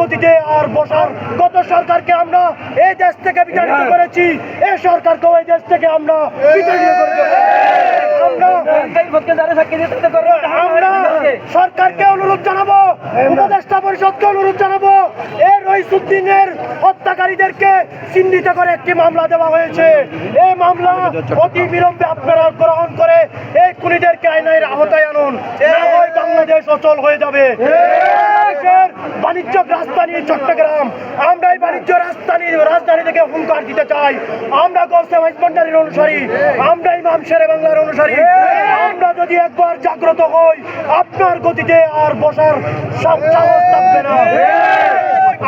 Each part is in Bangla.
গতিতে আর বসার গত সরকারকে আমরা এই দেশ থেকে বিতাড়িত করেছি এই সরকারকেও এই দেশ থেকে আমরা বিতাড়িত করে আমরা আমরা সরকারকে অনুরোধ জানাব উপদেষ্টা পরিষদকে অনুরোধ জানাব এই হত্যাকারীদেরকে চিহ্নিত করে একটি মামলা দেওয়া হয়েছে। এই মামলা অতি বিলম্বে আপনারা গ্রহণ করে এই খুনিদেরকে আইনের আওতায় আনুন। হয় বাংলাদেশ অচল হয়ে যাবে। দেশের বাণিজ্যিক রাজধানী চট্টগ্রাম। আমরা এই বাণিজ্য রাজধানী রাজধানী থেকে হুঙ্কার দিতে চাই। আমরা গৌসে ভান্ডারের অনুসারী। আমরা ইমাম শেরে বাংলার অনুসারী। আমরা যদি একবার জাগ্রত হই আপনার গতিতে আর বসার সব সাহস থাকবে না।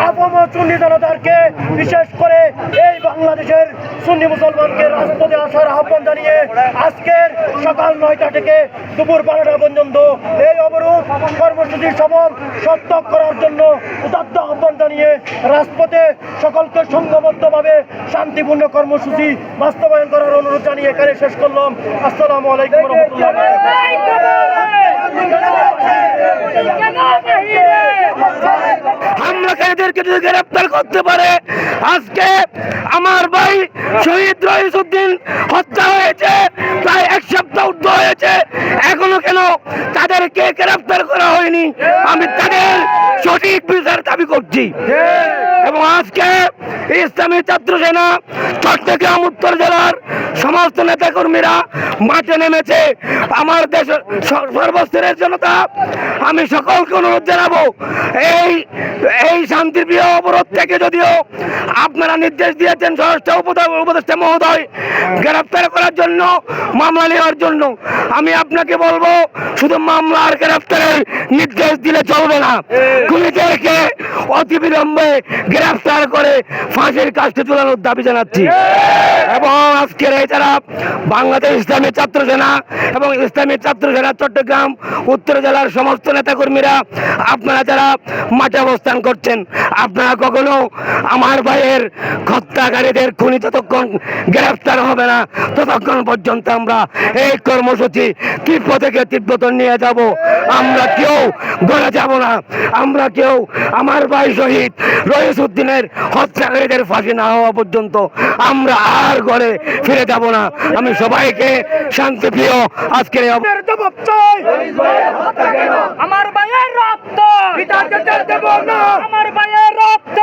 আপাম জনতাকে বিশেষ সুন্নি মুসলমানকে রাজপথে আসার আহ্বান জানিয়ে আজকের সকাল নয়টা থেকে দুপুর বারোটা পর্যন্ত এই অবরোধ কর্মসূচি সফল সত্যাগ করার জন্য উদাত্ত আহ্বান জানিয়ে রাজপথে সকলকে সংঘবদ্ধভাবে শান্তিপূর্ণ কর্মসূচি বাস্তবায়ন করার অনুরোধ জানিয়ে এখানে শেষ করলাম। আসসালামু আলাইকুম হামলাকারীদেরকে যদি গ্রেপ্তার করতে পারে। আজকে আমার ভাই শহীদ রহিসুদ্দিন হত্যা হয়েছে, প্রায় এক সপ্তাহ উদ্ধ হয়েছে। এখনও কেন তাদেরকে গ্রেপ্তার করা হয়নি? আমি তাদের সঠিক বিচার দাবি করছি। এবং আজকে ইসলামী ছাত্র সেনা চট্টগ্রাম উত্তর জেলার সমস্ত নেতাকর্মীরা মাঠে নেমেছে। আমার দেশের সর্বস্তরের জনতা আমি সকলকে অনুরোধ জানাব এই এই শান্তিপ্রিয় অবরোধ থেকে যদিও আপনারা নির্দেশ দিয়েছেন স্বরাষ্ট্র উপদেষ্টা মহোদয় গ্রেপ্তার করার জন্য মামলা নেওয়ার জন্য। আমি আপনাকে বলব শুধু মামলা আর গ্রেপ্তারের নির্দেশ দিলে চলবে না। খুনিদেরকে অতি বিলম্বে গ্রেফতার করে ফাঁসির কাজটি তোলানোর দাবি জানাচ্ছি। এবং আজকের যারা বাংলাদেশ ইসলামী ছাত্র সেনা এবং ইসলামী ছাত্র সেনা চট্টগ্রাম উত্তর জেলার সমস্ত নেতাকর্মীরা, আপনারা যারা মাঠে অবস্থান করছেন, আপনারা কখনো আমার ভাইয়ের হত্যাকারীদের খুনি যতক্ষণ গ্রেফতার হবে না, ততক্ষণ পর্যন্ত আমরা এই কর্মসূচি তীব্র থেকে তীব্রতর নিয়ে যাব? আমরা কেউ গড়ে যাব না। আমরা কেউ আমার ভাই শহীদ রহিস উদ্দিনের হত্যাকারীদের ফাঁসি না হওয়া পর্যন্ত আমরা আর ঘরে ফিরে যাব না। আমি সবাইকে শান্তি প্রিয় আজকের এই অব- জবাব চাই। আমার ভাইয়ের রক্ত। দেব না। আমার ভাইয়ের রক্ত।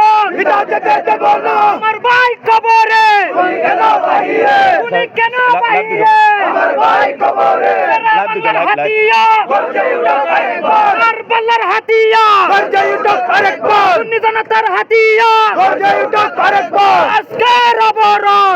দেব না। আমার ভাই কবরে। কেন বাহিরে? কেন বাইরে আমার ভাই কবরে। বাংলার হাতিয়া। গর্জে উঠো আরেকবার। আর বাংলার হাতিয়া জনতার হাতিয়া। আরেকবার। আজকের অবরোধ